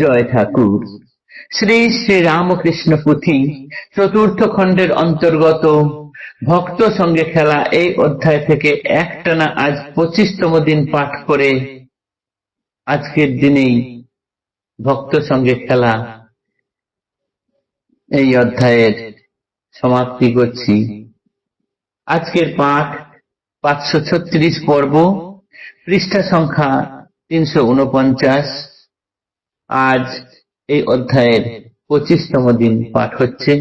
জয় ঠাকুর। শ্রী শ্রী রামকৃষ্ণ পুঁথি চতুর্থ খণ্ডের অন্তর্গত। ভক্ত সঙ্গে খেলা এই অধ্যায় থেকে একটানা আজ পঁচিশতম দিন পাঠ করে আজকের দিনেই ভক্ত সঙ্গে খেলা এই অধ্যায়ের সমাপ্তি করছি। আজকের পাঠ পাঁচশো ছত্রিশ পর্ব, পৃষ্ঠা সংখ্যা তিনশো উনপঞ্চাশ। আজ এই অধ্যায়ের পঁচিশতম দিন পাঠ হচ্ছে।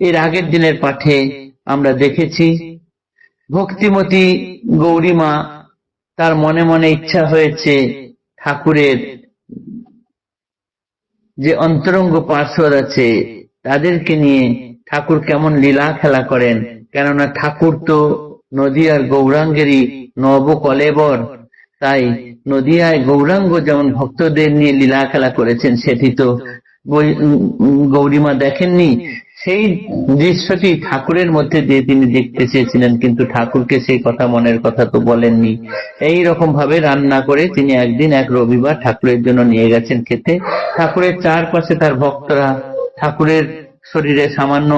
এর আগের দিনের পাঠে আমরা দেখেছি, ভক্তিমতী গৌরীমা তার মনে মনে ইচ্ছা হয়েছে ঠাকুরের যে অন্তরঙ্গ পার্শ্বদ আছে, তাদেরকে নিয়ে ঠাকুর কেমন লীলা খেলা করেন। কেননা ঠাকুর তো নদিয়ার গৌরাঙ্গেরই নব কলেবর। তাই নদিয়ায় গৌরাঙ্গ যেমন ভক্তদের নিয়ে লীলা খেলা করেছেন, সেটি তো গৌরীমা দেখেননি। সেই দৃশ্যটি ঠাকুরের মধ্যে দিয়ে তিনি দেখতে চেয়েছিলেন, কিন্তু ঠাকুরকে সেই কথা মনের কথা তো বলেননি। এই রকম ভাবে রান্না করে তিনি একদিন, এক রবিবার ঠাকুরের জন্য নিয়ে গেছেন খেতে। ঠাকুরের চারপাশে তার ভক্তরা ঠাকুরের শরীরে সামান্য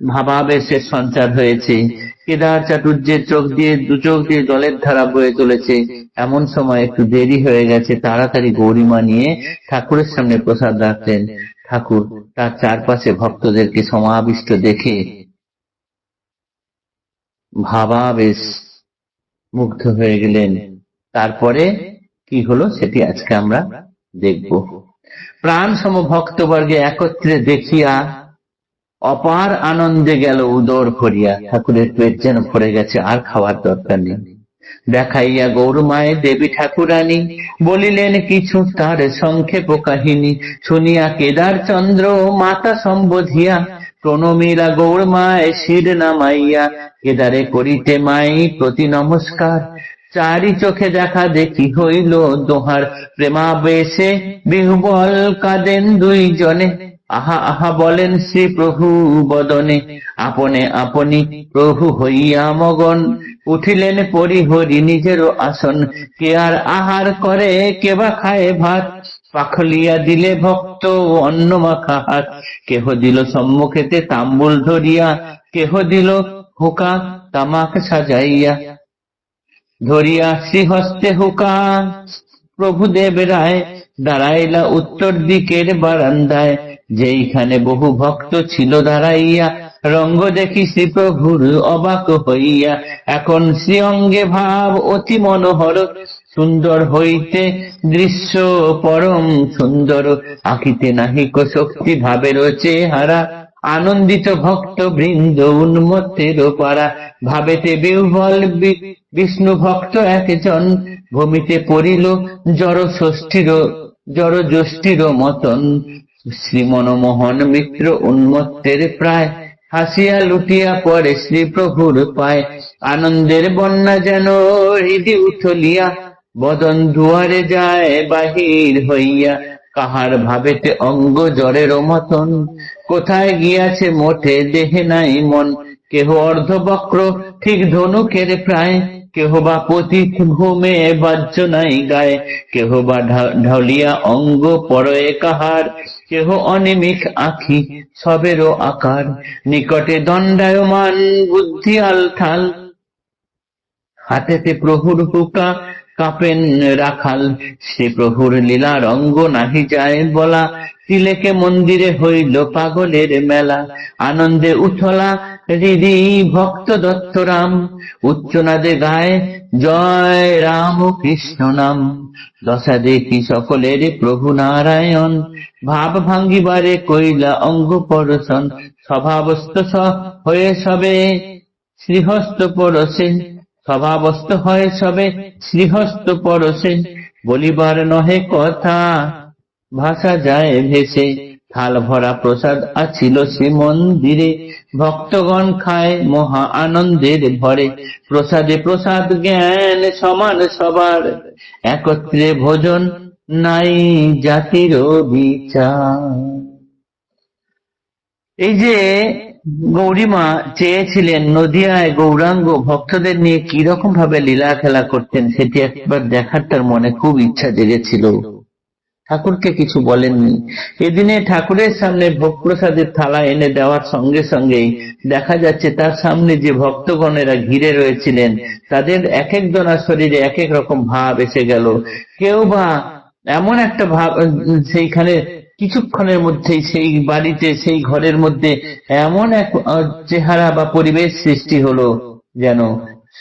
ভাবাবেশের সঞ্চার হয়েছে। কেদার চাটুর্যের চোখ দিয়ে দু চোখ দিয়ে জলের ধারা বয়ে চলেছে। এমন সময় একটু দেরি হয়ে গেছে, তাড়াতাড়ি গৌরীমা নিয়ে ঠাকুরের সামনে প্রসাদ রাখলেন। ঠাকুর, তার চারপাশে ভক্তদেরকে সমাবিষ্ট দেখে ভাবাবেশ মুগ্ধ হয়ে গেলেন। তারপরে কি হলো সেটি আজকে আমরা দেখব। প্রাণ সম ভক্তবর্গে একত্রে দেখিয়া অপার আনন্দে গেল উদর ভরিয়া ঠাকুরের পেট যেন ভরে গেছে, আর খাওয়ার দরকার নেই। দেখাইয়া গৌরমায়, দেবী ঠাকুরানী, বলিলেন কিছু তার সংক্ষেপ কাহিনী। শুনিয়া কেদার চন্দ্র, মাতা সম্বোধিয়া প্রণমীরা গৌরমায় শির নামাইয়া, কেদারে করিতে মাই প্রতি নমস্কার। চারি চোখে দেখা দেখি হইল দোহার প্রেমাবেশে, বিহুবল কাঁদেন দুইজনে। আহা আহা বলেন শ্রী প্রভু বদনে, আপনে, আপনি প্রভু হইয়া মগন। উঠিলেন পরিহরি নিজেরও আসন। কে আর আহার করে কেবা খায় ভাত? পাখলিয়া দিলে ভক্ত, অন্ন মাখা হাত। কেহ দিল সম্মুখেতে তাম্বুল ধরিয়া, কেহ দিল হুকা তামাক সাজাইয়া। ধরিয়া শ্রীহস্তে হুকা, প্রভুদেব রায়, দাঁড়াইলা উত্তর দিকের বারান্দায়। যেইখানে বহু ভক্ত ছিল দাঁড়াইয়া, রঙ্গ দেখি শ্রীপ্রভুর অবাক হইয়া। এখন শ্রীঅঙ্গে ভাব অতি মনোহর, সুন্দর হইতে দৃশ্য পরম সুন্দর। আঁকিতে নাহিক শক্তি ভাবের চেহারা আনন্দিত ভক্ত বৃন্দ উন্মত্তের পারা ভাবেতে বিহ্বল বিষ্ণু ভক্ত একজন। ভূমিতে পড়িল জড় ষষ্ঠীর জড় জ্যোষ্ঠীর মতন। শ্রীমনমোহন মিত্র উন্মত্তের প্রায় হাসিয়া লুটিয়া পড়ে শ্রী প্রভুর পায়। আনন্দের বন্যা যেন হৃদি উথলিয়া, বদন দুয়ারে যায় বাহির হইয়া। কাহার ভাবেতে অঙ্গ জ্বরের মতন, কোথায় গিয়াছে মোটে দেহে নাই মন। কেহ অর্ধবক্র, ঠিক ধনুকের প্রায়। কেহ বা পতিত ঘুমে বাজ্য নাই গায়ে। কেহ বা ঢলিয়া অঙ্গ পরয়ে কাহার কেহ অনিমিক আখি সবেরও আকার নিকটে দণ্ডায়মান বুদ্ধি আলথাল। হাতেতে প্রভুর হুকা কাপেন রাখাল, সে প্রভুর লীলা রঙ্গ নাহি যায় বলা। তিলেকে মন্দিরে হইল পাগলের মেলা, আনন্দে উঠলা হৃদি ভক্ত দত্তরাম। উচ্চনাদে গায়, জয় রাম কৃষ্ণ নাম। দশা দেখি সকলের প্রভু নারায়ণ। ভাব ভাঙ্গিবারে কইলা, অঙ্গ পরশন, স্বভাবস্থ হয়ে সবে। শ্রীহস্ত পরশে স্বভাবস্থ হয় সবে শ্রীহস্ত পরশে। বলিবার নহে কথা, ভাষা যায় ভেসে। থাল ভরা প্রসাদ আছিল সে মন্দিরে ভক্তগণ খায় মহা আনন্দের ভরে। প্রসাদে প্রসাদ জ্ঞান সমান সবার, একত্রে ভোজন নাই জাতির বিচার। এই যে গৌরীমা চেয়েছিলেন, নদিয়ায় গৌরাঙ্গ ভক্তদের নিয়ে কীরকম ভাবে লীলা খেলা করতেন সেটি একবার দেখার তার মনে খুব ইচ্ছা জেগেছিল। ঠাকুরকে কিছু বলেননি। এদিনে ঠাকুরের সামনে ভোগ প্রসাদের থালা এনে দেওয়ার সঙ্গে সঙ্গেই দেখা যাচ্ছে, তার সামনে যে ভক্তগণেরা ঘিরে রয়েছিলেন, তাদের এক একজনের শরীরে এক এক রকম ভাব এসে গেল। কেউ বা এমন একটা ভাব সেইখানে কিছুক্ষণের মধ্যেই সেই বাড়িতে, সেই ঘরের মধ্যে এমন এক চেহারা বা পরিবেশ সৃষ্টি হলো যেন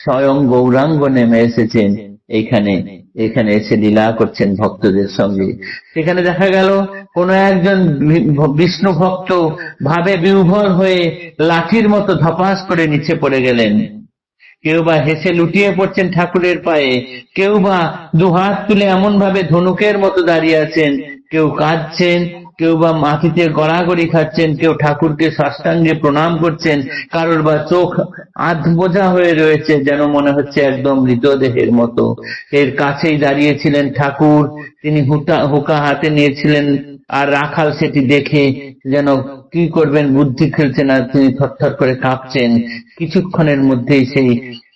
স্বয়ং গৌরাঙ্গ নেমে এসেছেন এখানে। এখানে এসে লীলা করছেন ভক্তদের সঙ্গে। সেখানে দেখা গেল, কোন একজন বিষ্ণু ভক্ত ভাবে বিভোর হয়ে লাঠির মতো ধপাস করে নিচে পড়ে গেলেন। কেউ বা হেসে লুটিয়ে পড়ছেন ঠাকুরের পায়ে, কেউ বা দু হাত তুলে এমন ভাবে ধনুকের মতো দাঁড়িয়ে আছেন কেউ কাঁদছেন, কেউ বা মাটিতে গড়াগড়ি খাচ্ছেন, কেউ ঠাকুরকে সাষ্টাঙ্গে প্রণাম করছেন, কারোর বা চোখ আধ বোঝা হয়ে রয়েছে, যেন মনে হচ্ছে একদম মৃতদেহের মতো। এর কাছেই দাঁড়িয়েছিলেন ঠাকুর, তিনি হুটা, হুকা হাতে নিয়েছিলেন, আর রাখাল সেটি দেখে যেন কি করবেন, বুদ্ধি খেলছে না, তিনি থরথর করে কাঁপছেন। কিছুক্ষণের মধ্যেই সেই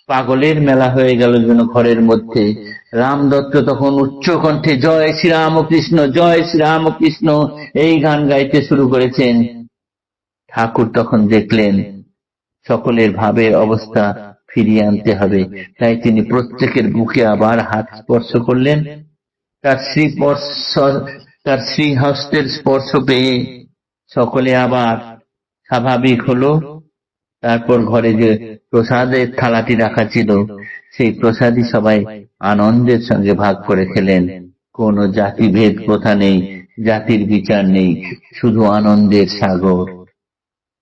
পাগলের মেলা হয়ে গেল যেন ঘরের মধ্যে। রাম দত্ত তখন উচ্চ কণ্ঠে, জয় শ্রীরামকৃষ্ণ জয় শ্রীরামকৃষ্ণ এই গান গাইতে শুরু করেছেন। ঠাকুর তখন দেখলেন, সকলের ভাবের অবস্থা ফিরিয়ে আনতে হবে। তাই তিনি প্রত্যেকের বুকে আবার হাত স্পর্শ করলেন। তার শ্রী তার শ্রীহস্তের স্পর্শ পেয়ে সকলে আবার স্বাভাবিক হলো। তারপর ঘরে যে প্রসাদের থালাটি রাখা ছিল সেই প্রসাদই সবাই আনন্দের সঙ্গে ভাগ করে খেলেন। কোনো জাতিভেদ প্রথা নেই, জাতির বিচার নেই, শুধু আনন্দের সাগর।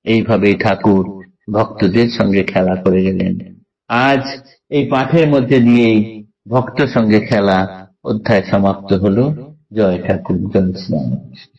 এইভাবেই ঠাকুর ভক্তদের সঙ্গে খেলা করে গেলেন। আজ এই পাঠের মধ্যে দিয়েই ভক্ত সঙ্গে খেলা অধ্যায় সমাপ্ত হলো। জয় ঠাকুর, জয় শ্রী।